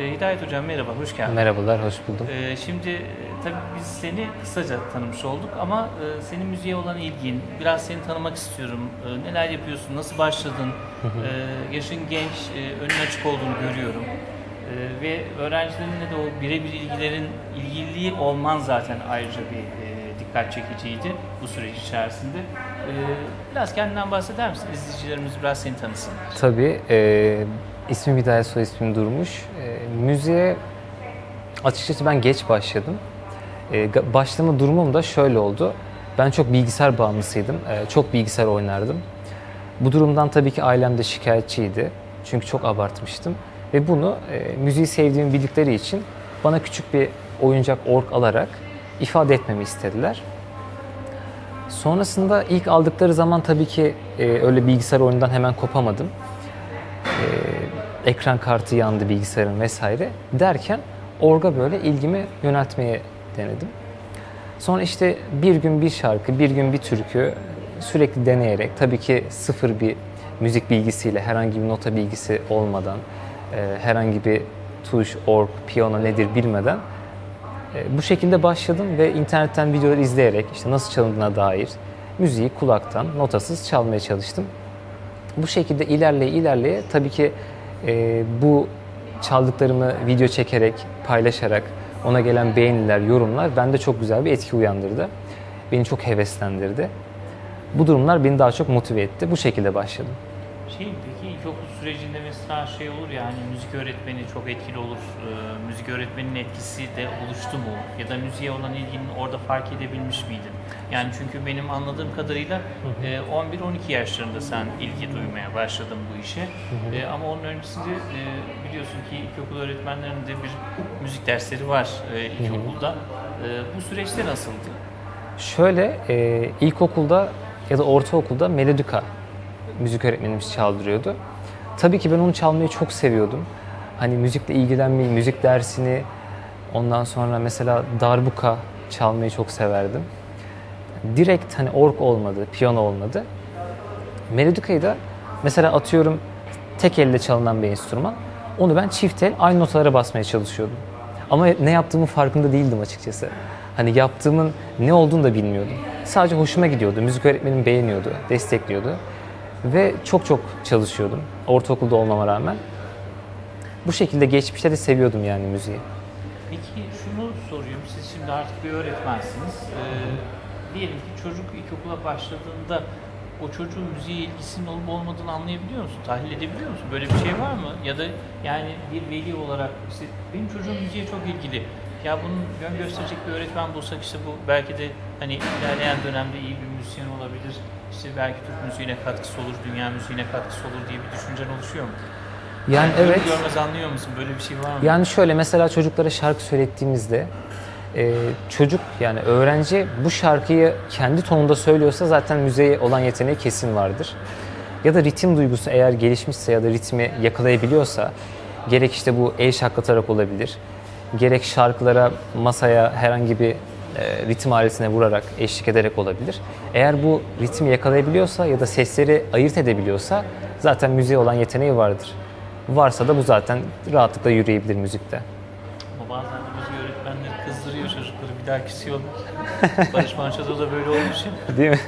Ee, Hidayet Hocam merhaba, hoş geldin. Merhabalar, hoş buldum. Ee, şimdi e, tabii biz seni kısaca tanımış olduk ama e, senin müziğe olan ilgin, biraz seni tanımak istiyorum. E, neler yapıyorsun, nasıl başladın? E, yaşın genç, e, önün açık olduğunu görüyorum. E, ve öğrencilerinle de o birebir ilgilerin ilgili olman zaten ayrıca bir e, dikkat çekiciydi bu süreç içerisinde. Biraz kendinden bahseder misin? İzleyicilerimiz biraz seni tanısın. Tabii, e, ismim Hidayet, soy ismim Durmuş. E, müziğe açıkçası ben geç başladım. E, başlama durumum da şöyle oldu. Ben çok bilgisayar bağımlısıydım, e, çok bilgisayar oynardım. Bu durumdan tabii ki ailem de şikayetçiydi. Çünkü çok abartmıştım. Ve bunu e, müziği sevdiğimi bildikleri için bana küçük bir oyuncak org alarak ifade etmemi istediler. Sonrasında ilk aldıkları zaman tabii ki e, öyle bilgisayar oyunundan hemen kopamadım. E, ekran kartı yandı bilgisayarın vesaire derken orga böyle ilgimi yöneltmeye denedim. Sonra işte bir gün bir şarkı, bir gün bir türkü sürekli deneyerek tabii ki sıfır bir müzik bilgisiyle herhangi bir nota bilgisi olmadan e, herhangi bir tuş, org, piyano nedir bilmeden e, bu şekilde başladım ve internetten videolar izleyerek işte nasıl çalındığına dair müziği kulaktan notasız çalmaya çalıştım. Bu şekilde ilerleye ilerleye tabii ki e, bu çaldıklarımı video çekerek, paylaşarak ona gelen beğeniler, yorumlar bende çok güzel bir etki uyandırdı. Beni çok heveslendirdi. Bu durumlar beni daha çok motive etti. Bu şekilde başladım. Şey sürecinde mesela şey olur ya hani müzik öğretmeni çok etkili olur. Ee, müzik öğretmeninin etkisi de oluştu mu? Ya da müziğe olan ilgini orada fark edebilmiş miydin? Yani çünkü benim anladığım kadarıyla e, 11-12 yaşlarında sen ilgi duymaya başladın bu işe. E, ama onun öncesinde e, biliyorsun ki ilkokul öğretmenlerinin de bir müzik dersleri var e, ilkokulda. E, bu süreçte nasıldı? Şöyle e, ilkokulda ya da ortaokulda melodika müzik öğretmenimiz çaldırıyordu. Tabii ki ben onu çalmayı çok seviyordum. Hani müzikle ilgilenmeyi, müzik dersini, ondan sonra mesela darbuka çalmayı çok severdim. Direkt hani org olmadı, piyano olmadı. Melodikayı da mesela atıyorum tek elle çalınan bir enstrüman. Onu ben çift el aynı notalara basmaya çalışıyordum. Ama ne yaptığımın farkında değildim açıkçası. Hani yaptığımın ne olduğunu da bilmiyordum. Sadece hoşuma gidiyordu. Müzik öğretmenim beğeniyordu, destekliyordu. Ve çok çok çalışıyordum. Ortaokulda olmama rağmen. Bu şekilde geçmişte de seviyordum yani müziği. Peki şunu sorayım, siz şimdi artık bir öğretmensiniz. Ee, diyelim ki çocuk ilkokula başladığında o çocuğun müziğe ilgisinin olup olmadığını anlayabiliyor musun? Tahlil edebiliyor musun? Böyle bir şey var mı? Ya da yani bir veli olarak benim çocuğum müziğe çok ilgili. Ya bunun yön gösterecek bir öğretmen bulsak işte bu belki de hani ilerleyen dönemde iyi bir müzisyen olabilir. İşte belki Türk müziğine katkısı olur, dünya müziğine katkısı olur diye bir düşüncen oluşuyor mu? Yani Görür evet. Görmez anlıyor musun? Böyle bir şey var mı? Yani şöyle mesela çocuklara şarkı söylettiğimizde e, çocuk yani öğrenci bu şarkıyı kendi tonunda söylüyorsa zaten müziğe olan yeteneği kesin vardır. Ya da ritim duygusu eğer gelişmişse ya da ritmi yakalayabiliyorsa gerek işte bu el şaklatarak olabilir. Gerek şarkılara masaya herhangi bir e, ritim aletine vurarak eşlik ederek olabilir. Eğer bu ritmi yakalayabiliyorsa ya da sesleri ayırt edebiliyorsa zaten müziğe olan yeteneği vardır. Varsa da bu zaten rahatlıkla yürüyebilir müzikte. Ama bazen de müzik öğretmenleri kızdırıyor çocukları bir daha küsüyorlar. Barış Manço'da da böyle olmuş ya. Değil mi?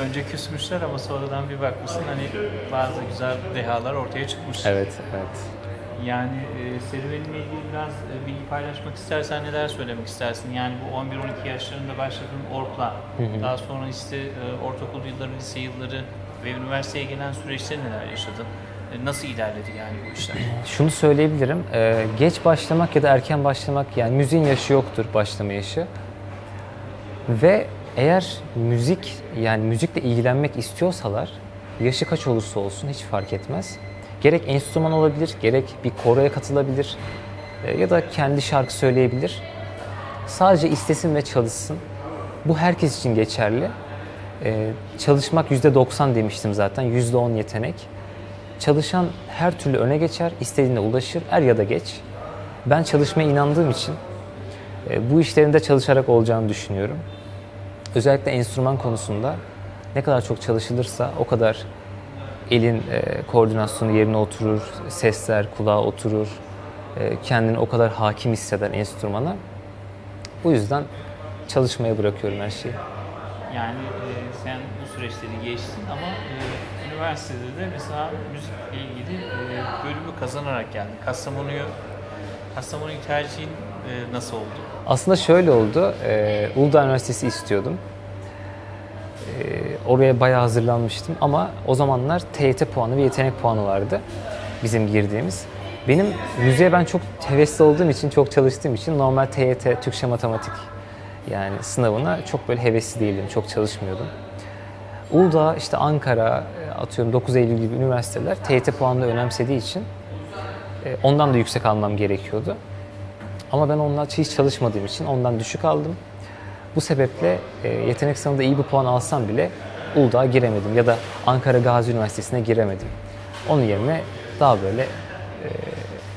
Önce küsmüşler ama sonradan bir bakmışsın hani bazı güzel dehalar ortaya çıkmış. evet, evet. Yani e, serüveninle ilgili biraz e, bilgi paylaşmak istersen neler söylemek istersin? Yani bu 11-12 yaşlarında başladığın orkla, daha sonra işte e, ortaokul yılları, lise yılları ve üniversiteye gelen süreçte neler yaşadın? E, nasıl ilerledi yani bu işler? Şunu söyleyebilirim. e, geç başlamak ya da erken başlamak yani müziğin yaşı yoktur başlama yaşı. Ve eğer müzik yani müzikle ilgilenmek istiyorsalar yaşı kaç olursa olsun hiç fark etmez. Gerek enstrüman olabilir, gerek bir koroya katılabilir e, ya da kendi şarkı söyleyebilir. Sadece istesin ve çalışsın. Bu herkes için geçerli. E, çalışmak %90 demiştim zaten, %10 yetenek. Çalışan her türlü öne geçer, istediğine ulaşır, er ya da geç. Ben çalışmaya inandığım için e, bu işlerin de çalışarak olacağını düşünüyorum. Özellikle enstrüman konusunda ne kadar çok çalışılırsa o kadar elin e, koordinasyonu yerine oturur, sesler kulağa oturur. e, kendini o kadar hakim hisseder enstrümana. Bu yüzden çalışmaya bırakıyorum her şeyi. Yani e, sen bu süreçleri geçtin ama e, üniversitede de mesela müzikle ilgili e, bölümü kazanarak geldin. Kastamonu'yu Kastamonu'yu tercihin e, nasıl oldu? Aslında şöyle oldu. E, Uludağ Üniversitesi istiyordum. Oraya bayağı hazırlanmıştım ama o zamanlar TYT puanı ve yetenek puanı vardı bizim girdiğimiz. Benim müziğe ben çok hevesli olduğum için, çok çalıştığım için normal TYT, Türkçe Matematik yani sınavına çok böyle hevesli değildim, çok çalışmıyordum. Uludağ, işte Ankara, e, atıyorum 9 Eylül gibi üniversiteler TYT puanını önemsediği için e, ondan da yüksek almam gerekiyordu. Ama ben ondan hiç çalışmadığım için ondan düşük aldım. Bu sebeple e, yetenek sınavında iyi bir puan alsam bile Uludağ'a giremedim ya da Ankara Gazi Üniversitesi'ne giremedim. Onun yerine daha böyle e,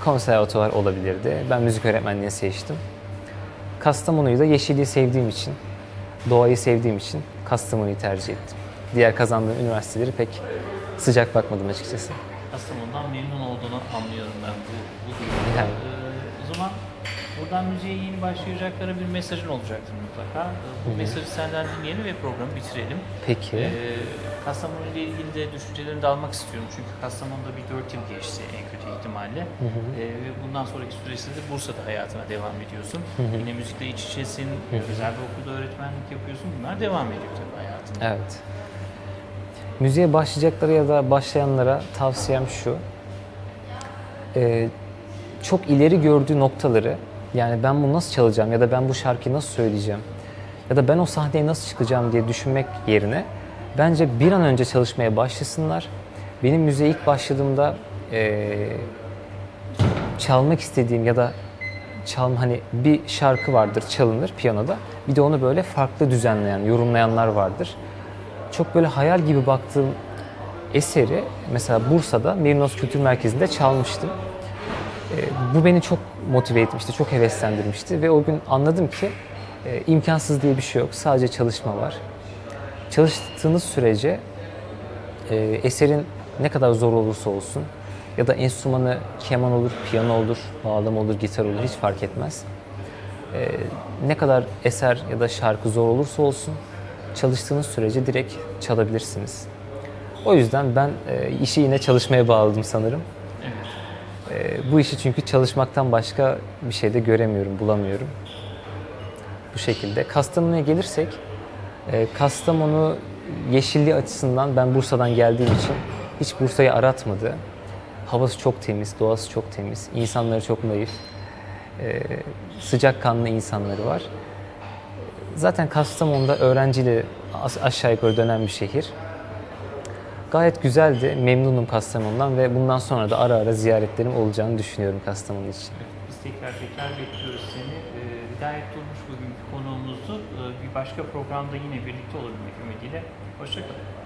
konservatuvar olabilirdi. Ben müzik öğretmenliğini seçtim. Kastamonu'yu da yeşilliği sevdiğim için, doğayı sevdiğim için Kastamonu'yu tercih ettim. Diğer kazandığım üniversiteleri pek sıcak bakmadım açıkçası. Buradan müziğe yeni başlayacaklara bir mesajın olacaktır mutlaka. Bu mesajı senden dinleyelim ve programı bitirelim. Peki. Ee, Kastamonu ile ilgili de düşüncelerini de almak istiyorum. Çünkü Kastamonu'da bir 4 yıl geçti en kötü ihtimalle. Ee, ve bundan sonraki süreçte de Bursa'da hayatına devam ediyorsun. Yine müzikle iç içesin, özel bir okulda öğretmenlik yapıyorsun. Bunlar devam ediyor tabii hayatında. Evet. Müziğe başlayacaklara ya da başlayanlara tavsiyem şu. Ee, çok ileri gördüğü noktaları yani ben bunu nasıl çalacağım ya da ben bu şarkıyı nasıl söyleyeceğim ya da ben o sahneye nasıl çıkacağım diye düşünmek yerine bence bir an önce çalışmaya başlasınlar. Benim müziğe ilk başladığımda ee, çalmak istediğim ya da çalma hani bir şarkı vardır çalınır piyanoda. Bir de onu böyle farklı düzenleyen, yorumlayanlar vardır. Çok böyle hayal gibi baktığım eseri mesela Bursa'da Merinos Kültür Merkezi'nde çalmıştım. Ee, bu beni çok motive etmişti, çok heveslendirmişti ve o gün anladım ki e, imkansız diye bir şey yok. Sadece çalışma var. Çalıştığınız sürece e, eserin ne kadar zor olursa olsun ya da enstrümanı keman olur, piyano olur, bağlama olur, gitar olur hiç fark etmez. E, ne kadar eser ya da şarkı zor olursa olsun çalıştığınız sürece direkt çalabilirsiniz. O yüzden ben e, işi yine çalışmaya bağladım sanırım. Evet. E, bu işi çünkü çalışmaktan başka bir şey de göremiyorum, bulamıyorum. Bu şekilde. Kastamonu'ya gelirsek, e, Kastamonu yeşilliği açısından ben Bursa'dan geldiğim için hiç Bursa'yı aratmadı. Havası çok temiz, doğası çok temiz, insanları çok naif, e, sıcakkanlı insanları var. Zaten Kastamonu'da öğrenciyle aşağı yukarı dönen bir şehir. Gayet güzeldi, memnunum Kastamonu'dan ve bundan sonra da ara ara ziyaretlerim olacağını düşünüyorum Kastamonu için. Biz tekrar tekrar bekliyoruz seni. Ee, Hidayet Durmuş bugünkü konuğumuzdu. Ee, bir başka programda yine birlikte olabilmek ümidiyle. Hoşçakalın.